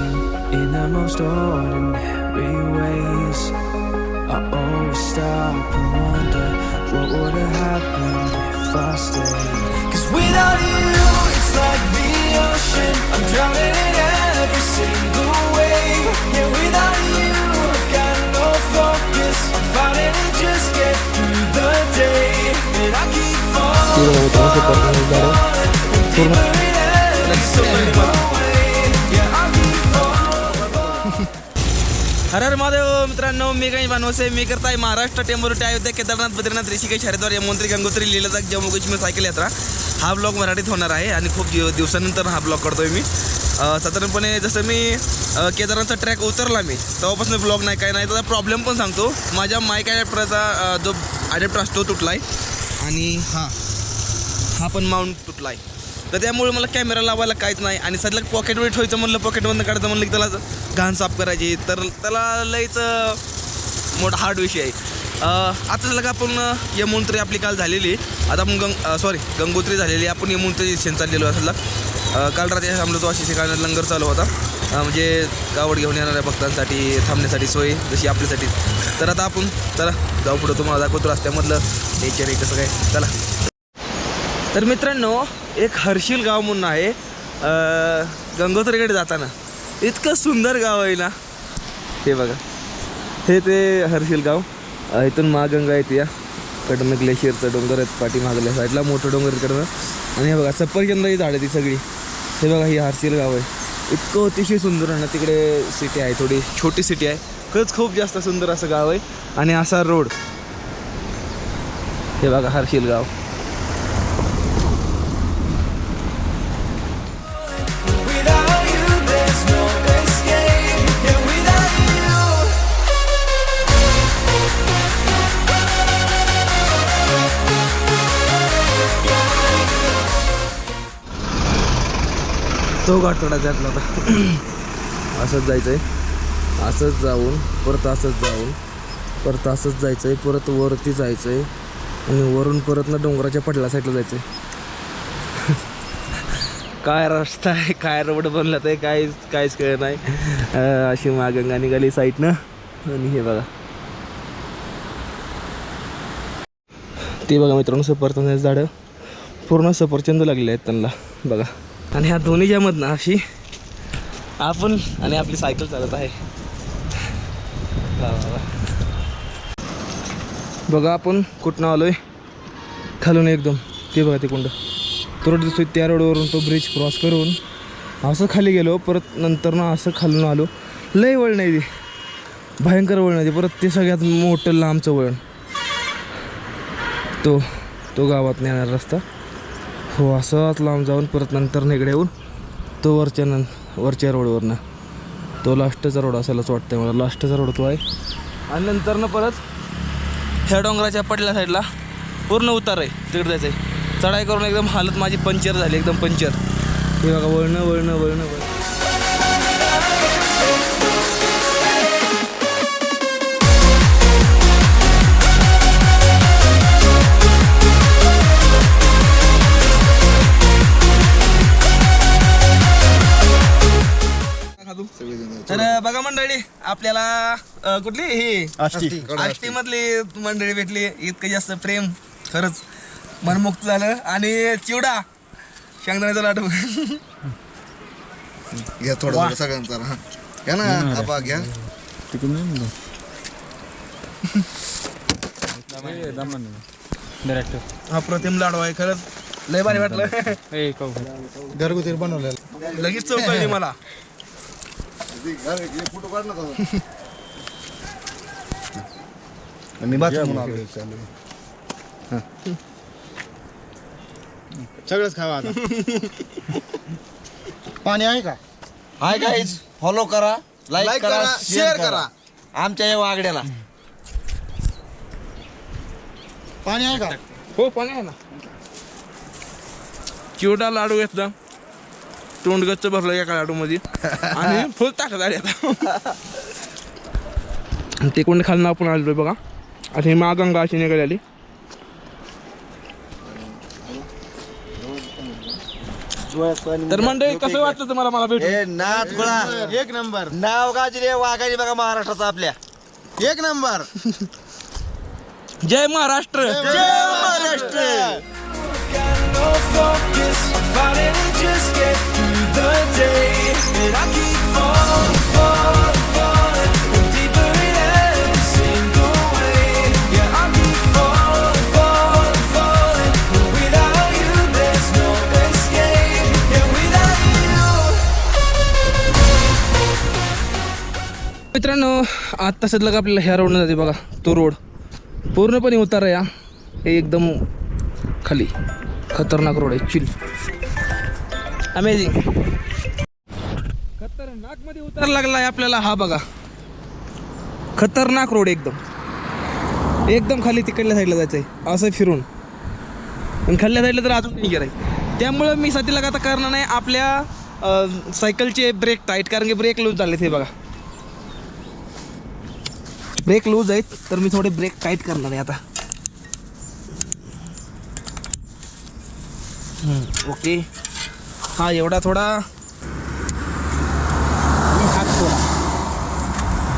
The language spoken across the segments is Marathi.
you in the most ordinary ways. I always stop and wonder what would have happened if I stayed. Cause without you, it's like the ocean. I'm drowning in every single wave. Yeah, without you, I've got no focus. I'm fighting to just get through the day. And I keep falling. Deeper in हर हर महादेव मित्रांनो मी काही बनवसे मी करताय महाराष्ट्र टेंबुरुटी अयोध्या केदारनाथ बद्रीनाथ ऋषिकेश हरिद्वार यमुनत्री गंगोत्री लीलाजाग जम्मू काश्मीर सायकल यात्रा. हा ब्लॉग मराठीत होणार आहे आणि खूप दिव दिवसानंतर हा ब्लॉग करतोय मी. साधारणपणे जसं मी केदारनाथचा ट्रॅक उतरला मी तेव्हापासून ब्लॉग नाही काय नाही. त्याचा प्रॉब्लेम पण सांगतो. माझ्या माईक ॲडॅप्टरचा जो ॲडॅप्टर असतो तुटला आहे आणि हां हा पण माउंट तुटला आहे तर त्यामुळे मला कॅमेरा लावायला काहीच नाही. आणि सध्या पॉकेटमध्ये ठेवायचं म्हणलं पॉकेटमधून काढायचं म्हणलं की त्याला घाण साफ करायची. तर त्याला लयच मोठा हार्ड विषय आहे. आता झालं का आपण यमुनत्री आपली काल झालेली. आता आपण गंग सॉरी गंगोत्री झालेली. आपण यमुनत्री शेण चाललेलो असला काल रात्री थांबलो तो अशी ठिकाणी लंगर चालू होता. म्हणजे गावड घेऊन येणाऱ्या भक्तांसाठी थांबण्यासाठी सोय जशी आपल्यासाठी. तर आता आपण चला जाऊ पुढं. तुम्हाला दाखवतो रस्त्यामधलं नेचर आहे कसं काय. चला. तर मित्रांनो एक हर्षिल गाव म्हणून आहे. गंगोत्रीकडे जाताना. इतकं सुंदर गाव आहे ना. हे बघा. हे ते हर्षिल गाव. इथून महागंगा येते या. कडनं ग्लेशियरचं डोंगर आहेत पाठी मागल्या साईडला. मोठं डोंगर इकडनं आणि हे बघा सफरचंदाची झाड आहे ती सगळी. हे बघा ही हर्षिल गाव आहे. इतकं अतिशय सुंदर आहे ना तिकडे सिटी आहे थोडी छोटी सिटी आहे. खरंच खूप जास्त सुंदर असं गाव आहे. आणि असा रोड हे बघा हर्षिल गाव. तो घाट चढायचा आहे आपला आता. असंच जायचं आहे असंच जाऊन परत असंच जाऊन परत असंच जायचं आहे परत वरती जायचं आहे आणि वरून परत ना डोंगराच्या पडल्या साईडला जायचं आहे काय रस्ता आहे काय रोड बनला आहे काय काहीच कळ नाही. अशी मागंगा निघाली साईडनं. आणि हे बघा. ते बघा मित्रांनो सफरचंदाची झाडं. पूर्ण सफरचंद लागले आहेत त्यांना. बघा. आणि ह्या दोन्हीच्या मधनं अशी आपण आणि आपली सायकल चालत आहे. बघा आपण कुठनं आलोय. खालून एकदम. ते बघा ते कुंड तो रोड दिसतोय त्या रोडवरून तो ब्रिज क्रॉस करून. असं खाली गेलो परत नंतर ना असं खालून आलो. लय वळण आहे ते. भयंकर वळण आहे परत ते सगळ्यात मोठं लांबचं वळण. तो तो गावात नेणार रस्ता. हो असंच लांब जाऊन परत नंतर इकडे येऊन तो वरच्या नं वरच्या रोडवरनं. तो लास्टचा रोड असायलाच वाटतंय मला. लास्टचा रोड तो आहे. आणि नंतरनं परत ह्या डोंगराच्या पडल्या साईडला पूर्ण उतार आहे. तिकडे जायचं आहे चढाई करून एकदम हालत माझी पंचर झाली. एकदम पंचर हे बघा वळणं वळणं वळणं वळणं. तर बघा मंडळी आपल्याला अ, कुठली? ही आष्टी. मधली मंडळी भेटली. इतकं जास्त प्रेम. खरंच मनमुक्त झालं. आणि चिवडा. शेंगदाण्याचा लाडू. घ्या थोडं थोडं सगळ्यांचा हा. घ्या ना आबा घ्या. हा प्रतिम लाडू आहे खरंच. लय भारी वाटलं. घरगुती बनवलेला. लगेच चौक कळली मला. फोटो काढ ना मी बाथरूम सगळंच खावा आता. पाणी आहे का? हाय गाईज फॉलो करा लाईक करा करा, शेअर करा. आमच्या या वागड्याला पाणी आहे का? हो पण आहे ना. चिवडा लाडू घेतला. तोंड गच्च भरलं एका लाडू मध्ये आणि फुल टाकत आले आता. ते कोणी खालनं आपण आलो बघा. आता ही मागंगा अशी निघालेली. तर मंडळी कसं वाटतं तुम्हाला मला भेटून? ए नाथ गोळा. एक नंबर. नाव गाजरे वाघाजी बघा महाराष्ट्राचा आपल्या. एक नंबर. जय महाराष्ट्र. महाराष्ट्र. मित्रांनो आत्ता सदलग आपल्याला ह्या रोडनं जाते बघा तो रोड पूर्णपणे उतार या. एकदम खाली. खतरनाक रोड आहे. चिल अमेझिंग खतरनाकमध्ये उतार लागला आहे आपल्याला हा बघा. खतरनाक रोड एकदम. एकदम खाली तिकडल्या साईडला जायचं आहे असं फिरून. आणि खाल्ल्या साईडला तर अजून डेंजर आहे. त्यामुळं मी सध्याला आता करणार नाही. आपल्या सायकलचे ब्रेक टाईट कारण की ब्रेक लूज झाले ते बघा. ब्रेक लूज आहेत तर मी थोडे ब्रेक टाईट करणार आहे आता. ओके हा एवढा थोडा. हात थोडा.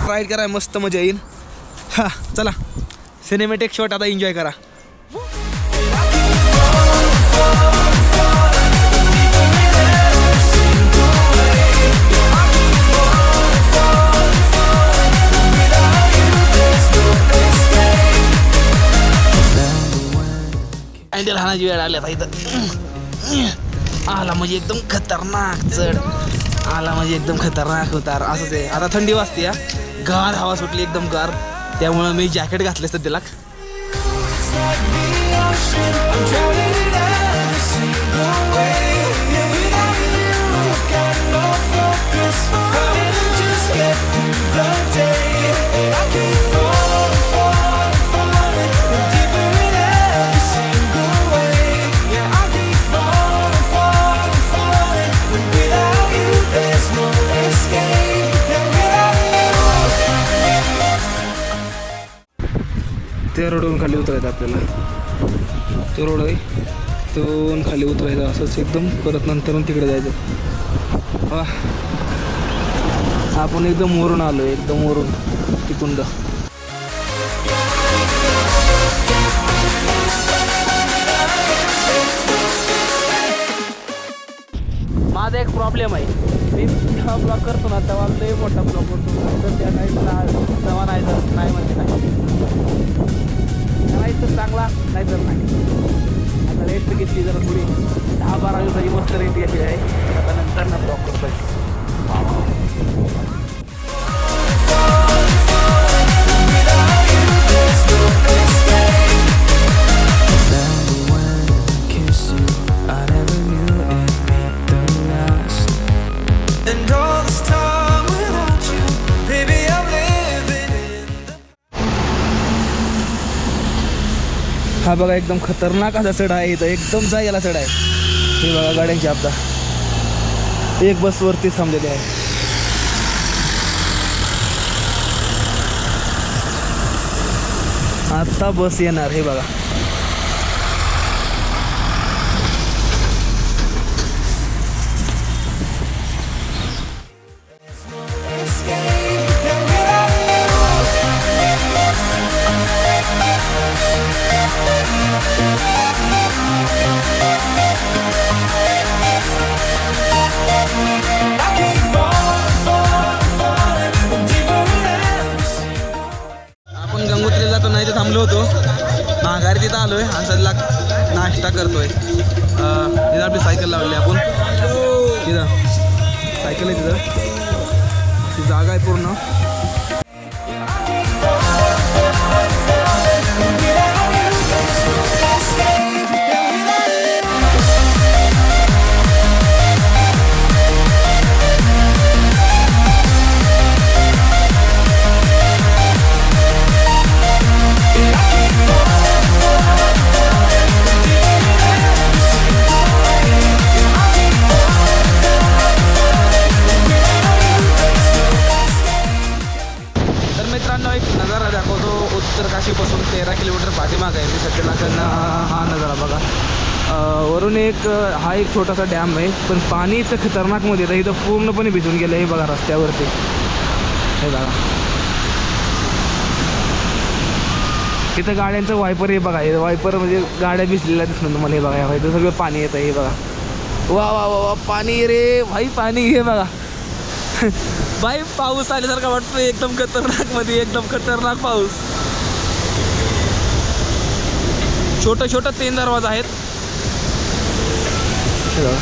राईड करा मस्त मजा येईल. हा चला. सिनेमॅटिक शॉट आता एन्जॉय करा. लहानाची वेळ आल्या पाहिजे आला म्हणजे एकदम खतरनाक चढ. आला म्हणजे एकदम खतरनाक उतार. असंच आहे. आता थंडी वाजते या गार हवा सुटली एकदम गार. त्यामुळं मी जॅकेट घातले सध्याला. It's like खाली उतरायचं आपल्याला. तो रोड आहे. तो खाली उतरायचं. असंच एकदम परत नंतर तिकडे जायचं. वा आपण एकदम वरून आलो एकदम वरून. तिकुंड. माझा एक प्रॉब्लेम आहे. मी ब्लॉक करतो ना तेव्हा लय मोठा ब्लॉक करतो तर त्या टाईमला तेव्हा नाही तर नाही म्हणजे नाही चांगला नाही तर नाही. आता रेस्ट घेतली जरा थोडी. दहा बारा दिवसाची मस्त रेट घेतली आहे. आता नंतर ना ब्लॉक करतोय. हा बघा एकदम खतरनाक असा चढ आहे इथं. एकदम जायला चढ आहे. हे बघा गाड्यांची आपदा एक बस वरती थांबलेली आहे. आता बस येणार हे बघा. आपण गंगोत्रीला जातो नाही तर थांबलो होतो. माघारी तिथं आलोय आणि सध्या नाश्ता करतोय. तिथं आपली सायकल लावली आपण. तिथं सायकल आहे तिथं. ती जागा आहे पूर्ण. एक हा एक छोटासा डॅम आहे पण पाणी इथं खतरनाकमध्ये येतं इथं पूर्णपणे भिजून गेलं हे बघा रस्त्यावरती. हे बघा. इथं गाड्यांचं वायपर हे बघा हे वायपर म्हणजे गाड्या भिजलेल्या दिसणार तुम्हाला हे बघा हे इथं सगळं पाणी येतं हे बघा. वा वा वा वा पाणी रे भाई पाणी हे बघा. भाई पाऊस आल्यासारखा वाटतो एकदम खतरनाकमध्ये एकदम खतरनाक पाऊस. छोटं छोटं तीन दरवाजा आहेत. बघा.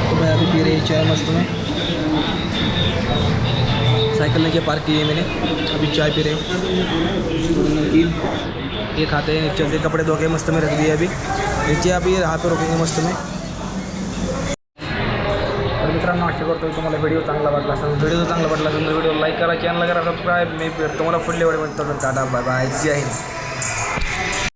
तो भाई अभी पी रही चाय मस्त में। साइकिल लेके पार्क की है मैंने। अभी चाय पी रहे हैं। ये खाते हैं चलते कपड़े धो के मस्त में रख दिए अभी। नीचे अभी यहाँ पे रोकेंगे मस्त में। तर मित्रांनो, आशा करतो तुम्हाला व्हिडिओ चांगला वाटला व्हिडिओ चांगला वाटला तर व्हिडिओ लाईक करा चॅनल करा सबस्क्राईब मी भेटतो तुम्हाला पुढल्या व्हिडिओ टाटा बाय बाय जय हिंद.